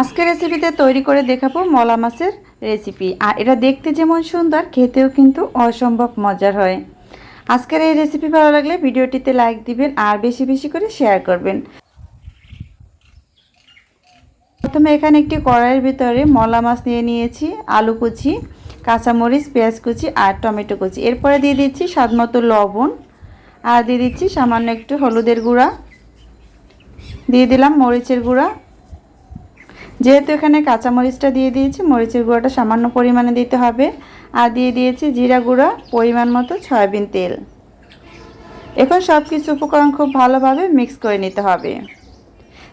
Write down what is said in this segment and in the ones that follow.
আজকের রেসিপিতে তৈরি করে দেখাবো মলা মাছের রেসিপি আর এটা দেখতে যেমন সুন্দর, খেতেও কিন্তু অসম্ভব মজার হয়। আজকের এই রেসিপি ভালো লাগলে ভিডিওটিতে লাইক দিবেন আর বেশি বেশি করে শেয়ার করবেন। প্রথমে এখানে একটি কড়াইয়ের ভিতরে মলা মাছ নিয়ে নিয়েছি, আলু কুচি, কাঁচামরিচ, পেঁয়াজ কুচি আর টমেটো কুচি। এরপরে দিয়ে দিচ্ছি স্বাদ মতো লবণ আর দিয়ে দিচ্ছি সামান্য একটু হলুদের গুঁড়া। দিয়ে দিলাম মরিচের গুঁড়া যেহেতু এখানে কাঁচামরিচটা দিয়ে দিয়েছি, মরিচের গুঁড়োটা সামান্য পরিমাণে দিতে হবে। আর দিয়ে দিয়েছি জিরা গুঁড়া, পরিমাণ মতো সয়াবিন তেল। এখন সব কিছু উপকরণ খুব ভালোভাবে মিক্স করে নিতে হবে।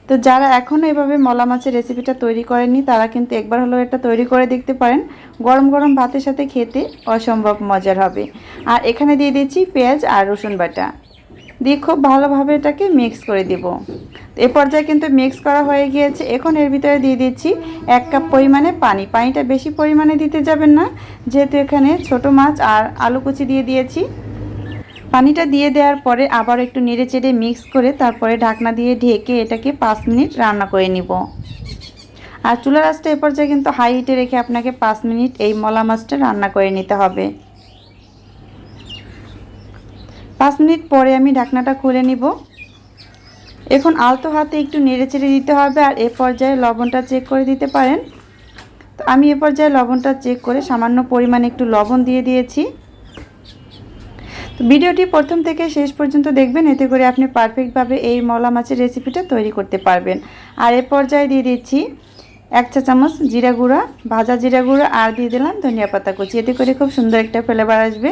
তো যারা এখনও এভাবে মলা মাছের রেসিপিটা তৈরি করেননি, তারা কিন্তু একবার হলেও এটা তৈরি করে দেখতে পারেন। গরম গরম ভাতের সাথে খেতে অসম্ভব মজার হবে। আর এখানে দিয়ে দিচ্ছি পেঁয়াজ আর রসুন বাটা। দিয়ে খুব ভালোভাবে এটাকে মিক্স করে দিব। এ পর্যায়ে কিন্তু মিক্স করা হয়ে গিয়েছে। এখন এর ভিতরে দিয়ে দিচ্ছি এক কাপ পরিমাণে পানি। পানিটা বেশি পরিমাণে দিতে যাবেন না, যেহেতু এখানে ছোট মাছ আর আলু কুচি দিয়ে দিয়েছি। পানিটা দিয়ে দেওয়ার পরে আবার একটু নেড়ে চেড়ে মিক্স করে তারপরে ঢাকনা দিয়ে ঢেকে এটাকে পাঁচ মিনিট রান্না করে নিব। আর চুলার আঁচটা এ পর্যায়ে কিন্তু হাই হিটে রেখে আপনাকে পাঁচ মিনিট এই মলা মাছটা রান্না করে নিতে হবে। পাঁচ মিনিট পরে আমি ঢাকনাটা খুলে নিব। এখন আলতো হাতে একটু নেড়ে চেড়ে দিতে হবে আর এ পর্যায়ে লবণটা চেক করে দিতে পারেন। তো আমি এ পর্যায়ে লবণটা চেক করে সামান্য পরিমাণে একটু লবণ দিয়ে দিয়েছি। তো ভিডিওটি প্রথম থেকে শেষ পর্যন্ত দেখবেন, এতে করে আপনি পারফেক্টভাবে এই মলা মাছের রেসিপিটা তৈরি করতে পারবেন। আর এ পর্যায়ে দিয়ে দিচ্ছি এক চা চামচ জিরা গুঁড়া, ভাজা জিরা গুঁড়া, আর দিয়ে দিলাম ধনিয়া পাতা কুচি। এতে করে খুব সুন্দর একটা ফ্লেভার আসবে।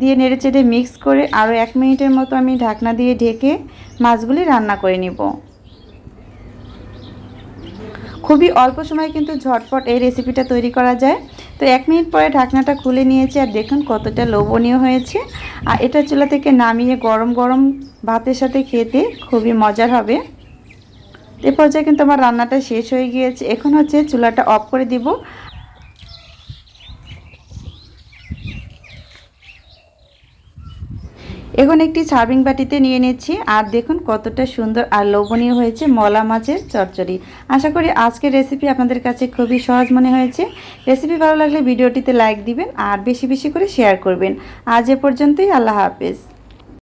দিয়ে নেড়ে চেড়ে মিক্স করে আরও এক মিনিটের মতো আমি ঢাকনা দিয়ে ঢেকে মাছগুলি রান্না করে নিব। খুবই অল্প সময় কিন্তু ঝটপট এই রেসিপিটা তৈরি করা যায়। তো এক মিনিট পরে ঢাকনাটা খুলে নিয়েছি আর দেখুন কতটা লোভনীয় হয়েছে। আর এটা চুলা থেকে নামিয়ে গরম গরম ভাতের সাথে খেতে খুবই মজার হবে। এ পর্যায়ে কিন্তু আমার রান্নাটা শেষ হয়ে গিয়েছে। এখন হচ্ছে চুলাটা অফ করে দিব। এখন একটি সার্ভিং বাটিতে নিয়ে নিচ্ছি। আর দেখুন কতটা সুন্দর আর লোভনীয় হয়েছে মলা মাছের চচ্চড়ি। আশা করি আজকের রেসিপি আপনাদের কাছে খুবই সহজ মনে হয়েছে। রেসিপি ভালো লাগলে ভিডিওটিতে লাইক দিবেন আর বেশি বেশি করে শেয়ার করবেন। আজ এ পর্যন্তই, আল্লাহ হাফেজ।